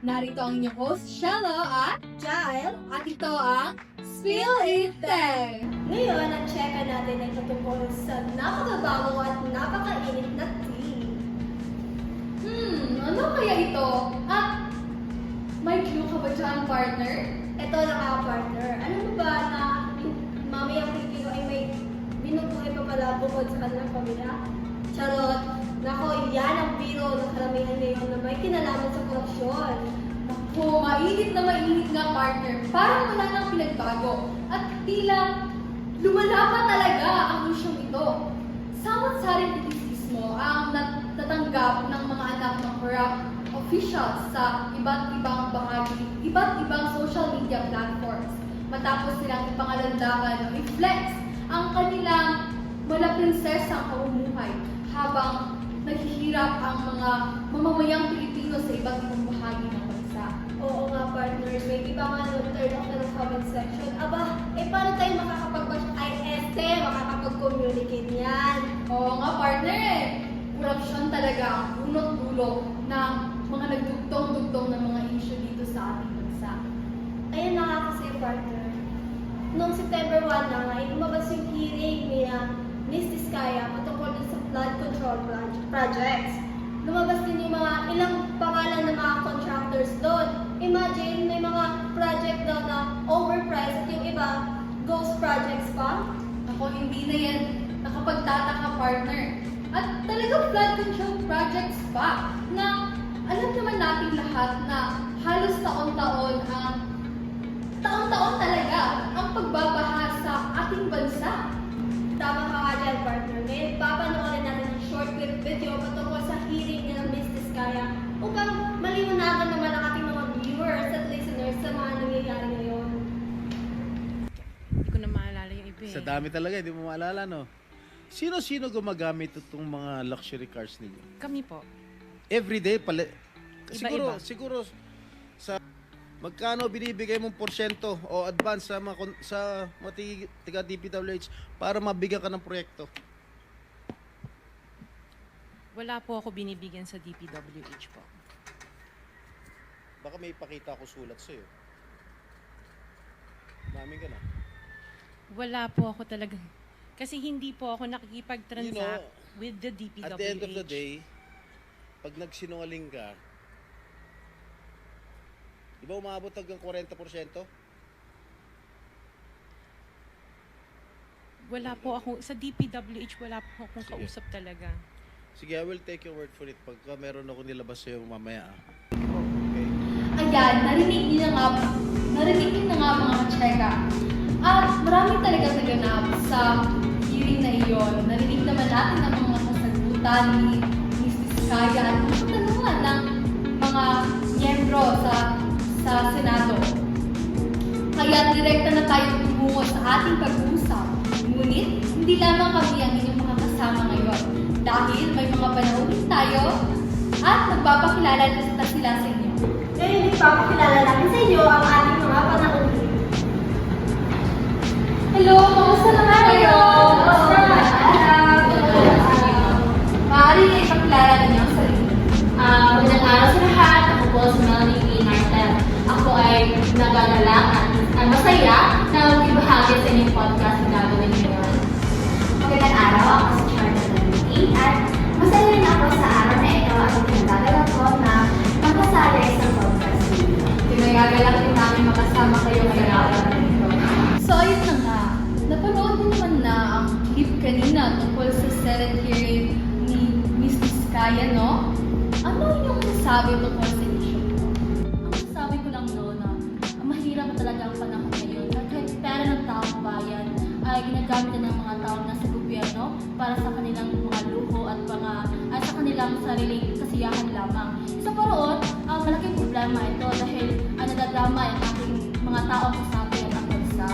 Narito ang inyong host, Shello at Jael, at ito ang Spill It There! ngayon ang checka natin ay patungkol sa napakabago at napakainit na tea. Hmm, ano kaya ito? At may clue ka ba dyan, partner? Ito na nga partner, mo ba na yung mamayang Pilipino ay may binubuhay pa pala bukod sa kanilang pamilya? Charot! Nako, yan ang biro ng karamihan ngayon na may kinalaman sa korupsyon. Ako, mainit na mainit nga, partner. Parang wala nang pinagbago. At tila lumala pa talaga ang isyong ito. Samot-saring kritisismo ang nat- natanggap ng mga anak ng corrupt officials sa iba't ibang bahagi, iba't ibang social media platforms. Matapos silang ipangalandakan o i-flex ang kanilang mala prinsesang kaumuhay habang naghihirap ang mga mamamayang Pilipino sa iba't ibang bahagi ng bansa. Oo nga partner, may iba nga no, turn off na ng comment section. Aba, eh paano tayo makakapag ay este, makakapag-communicate niyan? Oo nga, partner eh. Korupsyon talaga ang unot dulo ng mga nagdugtong-dugtong ng mga issue dito sa ating bansa. Ayun na nga kasi partner. Noong September 1 na nga, ay lumabas yung hearing ni uh, Miss Tiscaya patungkol dun sa flood control proj- projects. Lumabas din yung mga ilang pangalan ng mga contractors doon. Imagine, may mga project daw na overpriced at yung iba, ghost projects pa. Ako, hindi na yan nakapagtataka, partner. At talagang flood control projects pa na alam naman natin lahat na halos taon-taon ang taon-taon talaga ang pagbabaha sa ating bansa. Tama ka nga dyan, partner. Ngayon, papanoorin natin ang short clip video patungkol sa hearing ni ng Miss Tiscaya upang maliwanagan naman ang ating mga viewers at listeners sa mga nangyayari ngayon. Hindi ko na maalala yung iba eh. Sa dami talaga, hindi mo maalala, no? Sino-sino gumagamit itong mga luxury cars ninyo? Kami po. Everyday, pala... Iba-iba. Siguro, siguro sa magkano binibigay mong porsyento o advance sa mga sa mga tig- tiga DPWH para mabigyan ka ng proyekto? Wala po ako binibigyan sa DPWH po. Baka may ipakita ako sulat sa'yo. Namin ka na. Wala po ako talaga. Kasi hindi po ako nakikipag-transact You know, with the DPWH. At the end of the day, pag nagsinungaling ka, di ba umabot hanggang 40%? wala po ako, sa DPWH wala po akong Sige. kausap talaga. Sige, I will take your word for it pagka meron ako nilabas sa'yo mamaya. ah. Okay? Ayan, narinig niyo na nga, narinig niyo na nga mga cheka. At marami talaga naganap sa hearing na iyon. Narinig naman natin ang mga kasagutan ni Mrs. Kaya at mga katanungan ng mga miyembro sa sa Senado. Kaya direkta na tayo tumungo sa ating pag-uusap. Ngunit, hindi lamang kami ang inyong mga kasama ngayon. Dahil may mga panauhin tayo at magpapakilala na sila sa inyo. Ngayon, ipapakilala natin sa inyo ang ating mga panauhin. Hello, kamusta naman kayo? Nagagalak at at masaya na magbibahagi sa inyong podcast na gagawin ngayon. Magandang araw, ako si Lamiti at masaya rin ako sa araw na ito at pinagdadala ko na magkasali sa podcast ninyo. Pinagagalak din namin makasama kayo ngayong araw na. So, ayun na nga. Napanood mo naman na ang clip kanina tungkol sa Senate hearing ni Ms. Vizcaya, no? Ano yung masasabi tungkol sa bayan ay ginagamit na ng mga taong nasa gobyerno para sa kanilang mga luho at mga at sa kanilang sariling kasiyahan lamang. Sa paroon, ang malaking problema ito dahil ang nadadama ang ating mga taong kasabi at ang bansa.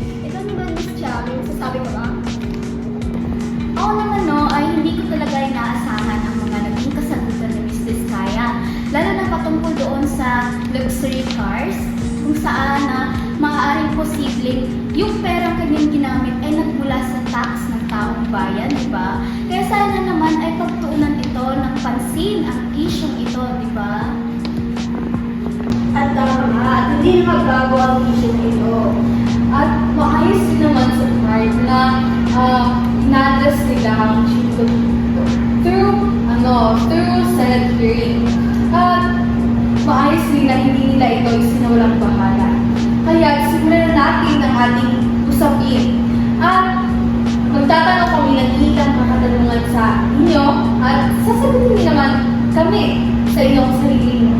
Ito naman, Miss Chia, may masasabi ka ba? Ako naman no, ay hindi ko talaga inaasahan ang mga naging kasagutan ni Miss Vizcaya. Lalo na patungkol doon sa luxury cars, kung saan na posibleng yung perang kanyang ginamit ay nagmula sa tax ng taong bayan, di ba? Kaya sana naman ay pagtuunan ito ng pansin ang isyong ito, di ba? hindi na magbago ang issue na ito. At maayos din naman sa part na uh, inaddress nila ang Chito through, ano, through hearing. At maayos din na hindi nila ito isinawalang bahala. Ating usapin. At magtatanong kami ng ilang mga katanungan sa inyo at sasagutin naman kami sa inyong sarili nyo.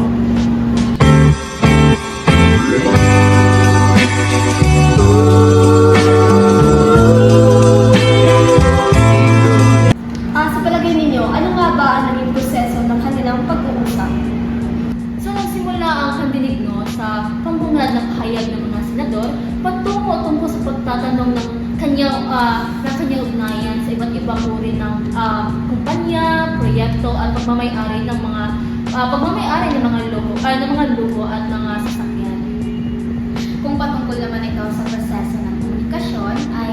Ah, sa palagay ninyo, ano nga ba ang naging proseso ng kanilang pag-uusap? So, nagsimula ang kandinig no, sa pambungad ng pahayag ng senador patungo tungkol sa pagtatanong ng kanyang, ah, ng kanyang ugnayan sa iba't ibang uri ng ah, kumpanya, proyekto at pagmamayari ng mga ah, pagmamayari ng mga luho, ah, ng mga luho at mga sasakyan. Kung patungkol naman ito sa proseso ng komunikasyon ay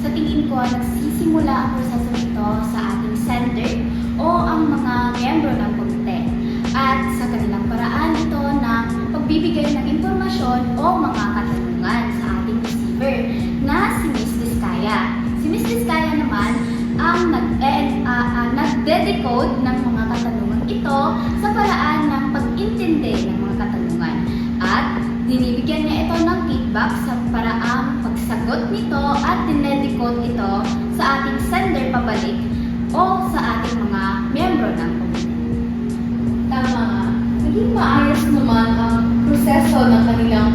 sa tingin ko nagsisimula ang proseso nito sa ating sender o ang mga miyembro ng komite at sa kanilang paraan ito na pagbibigay ng impormasyon o mga katanungan sa ating receiver na si Miss Diskaya. Si Miss Diskaya naman ang nag eh, ah, ah, nagde-decode ng mga katanungan ito sa paraan ng pag-intindi ng mga katanungan at Dinibigyan niya ito ng feedback sa paraang pagsagot nito at dinedecode ito sa ating sender pabalik o sa ating mga miyembro ng komite. Tama. Naging maayos naman ang proseso ng kanilang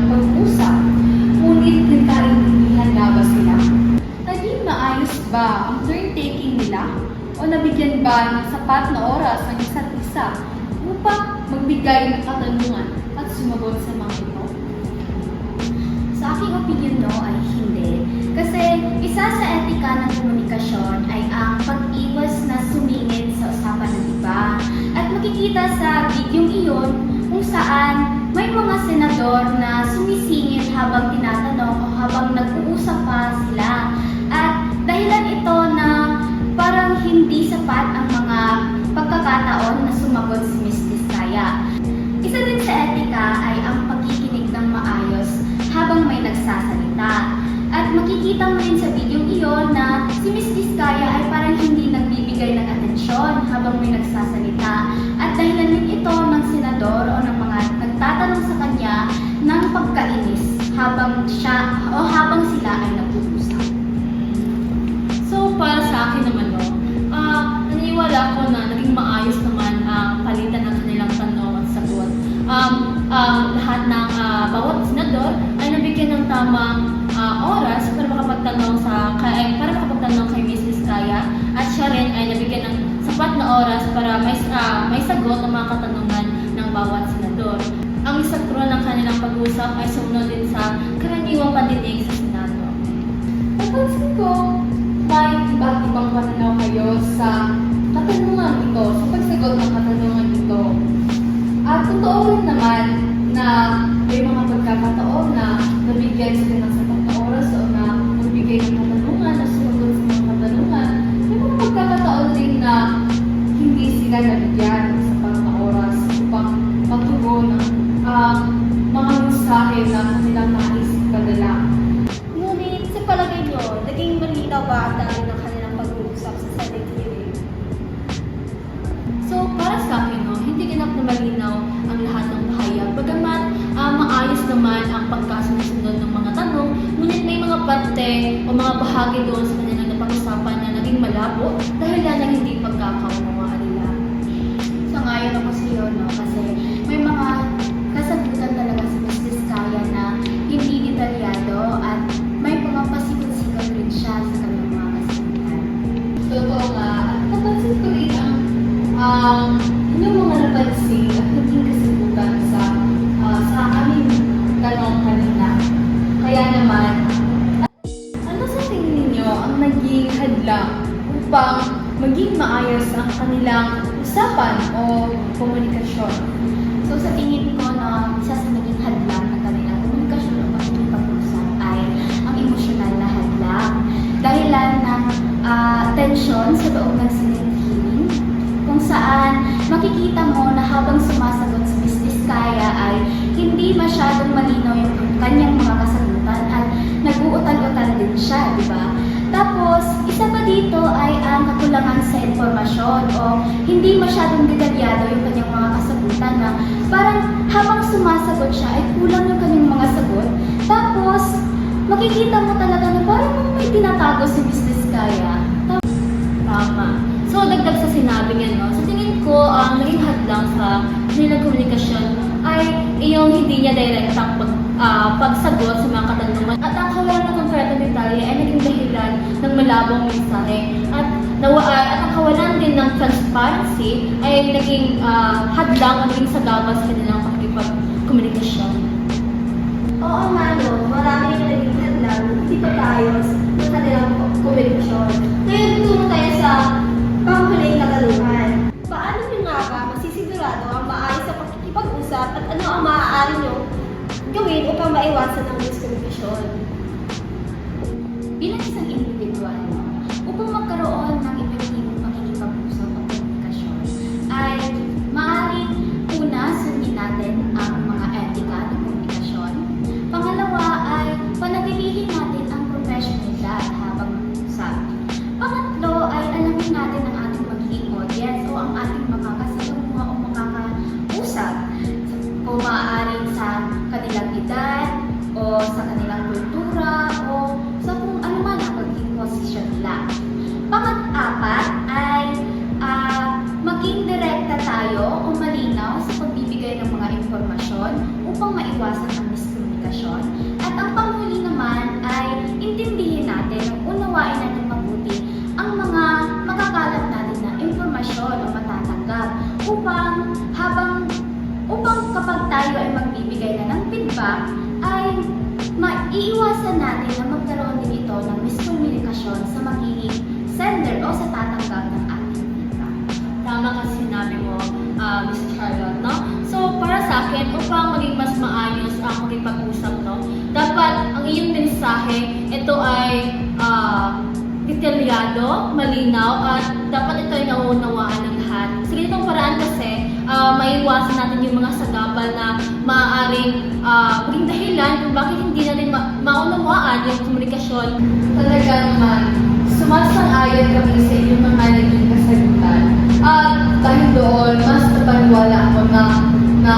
ba ang turn-taking nila? O nabigyan ba ng sapat na oras ang isa't isa upang magbigay ng katanungan at sumagot sa mga ito? Sa aking opinion no ay hindi. Kasi isa sa etika ng komunikasyon ay ang pag-iwas na sumingit sa usapan ng iba. At makikita sa videong iyon kung saan may mga senador na sumisingit habang tinatanong o habang nag-uusap pa sila. Dahilan ito na parang hindi sapat ang mga pagkakataon na sumagot si Ms. Diskaya. Isa din sa etika ay ang pagkikinig ng maayos habang may nagsasalita. At makikita mo rin sa video iyon na si Miss Diskaya ay parang hindi nagbibigay ng atensyon habang may nagsasalita. At dahilan din ito ng senador o ng mga nagtatanong sa kanya ng pagkainis habang siya kanilang pag-usap ay sumunod din mga mensahe na kanilang nais padala. Ngunit sa palagay nyo, naging malinaw ba ang dami ng kanilang pag-uusap sa Senate hearing? So, para sa akin, no, hindi ganap na malinaw ang lahat ng pahayag. Bagamat ah, maayos naman ang pagkasunod ng mga tanong, ngunit may mga parte o mga bahagi doon sa kanilang napag-usapan na naging malabo dahil lang ng hindi pagkakaunawa nila. Sangayon ako sa iyo, no? Kasi maging maayos ang kanilang usapan o komunikasyon? So sa tingin ko, no, isa sa naging hadlang ng kanilang komunikasyon o pag-usap ay ang emosyonal na hadlang. Dahilan ng ah, tensyon sa loob ng hearing, kung saan makikita mo na habang sumasagot si Ms. Diskaya ay hindi masyadong malinaw yung kanyang mga kasagutan at nag-uutal-utal din siya, di ba? Tapos, isa pa dito ay kakulangan sa informasyon o hindi masyadong detalyado yung kanyang mga kasagutan na parang habang sumasagot siya ay kulang yung kanyang mga sagot. Tapos, makikita mo talaga na parang may tinatago si Mrs. Kaya. Tama. So, dagdag sa sinabi niya, no? Sa tingin ko, ang naging hadlang sa kanilang komunikasyon ay yung hindi niya direktang pag, ah, pagsagot sa mga katanungan. At ang kawalan ng konkretong detalye ay naging malabong mensahe. At, nawa, ah, at ang kawalan din ng transparency ay naging ah, hadlang o naging sagabal sa kanilang pakikipagkomunikasyon. Oo nga no, marami na naging hadlang, hindi pa tayo sa kanilang komunikasyon. Ngayon, tungo tayo sa panghuling katanungan. Paano nyo nga ba masisigurado ang maayos sa pakikipag-usap at ano ang maaari nyo gawin upang maiwasan ang miskomunikasyon? bilang isang tayo ay magbibigay na ng feedback ay maiiwasan natin na magkaroon din ito ng miskomunikasyon sa magiging sender o sa tatanggap ng ating feedback. Tama kasi sinabi mo, ah, Mrs. Charlotte, no? So, para sa akin, upang maging mas maayos ang makipag-usap, no? Dapat ang iyong mensahe, ito ay ah, detalyado, malinaw, at dapat ito ay nauunawaan ng lahat. Sa ganitong paraan kasi, ah, maiwasan natin yung mga sagabal na maaaring ah, maging dahilan kung bakit hindi natin ma- maunawaan yung komunikasyon Talaga naman, sumasang-ayon kami sa inyong mga naging kasagutan. At dahil doon, mas napaniwala ako na, na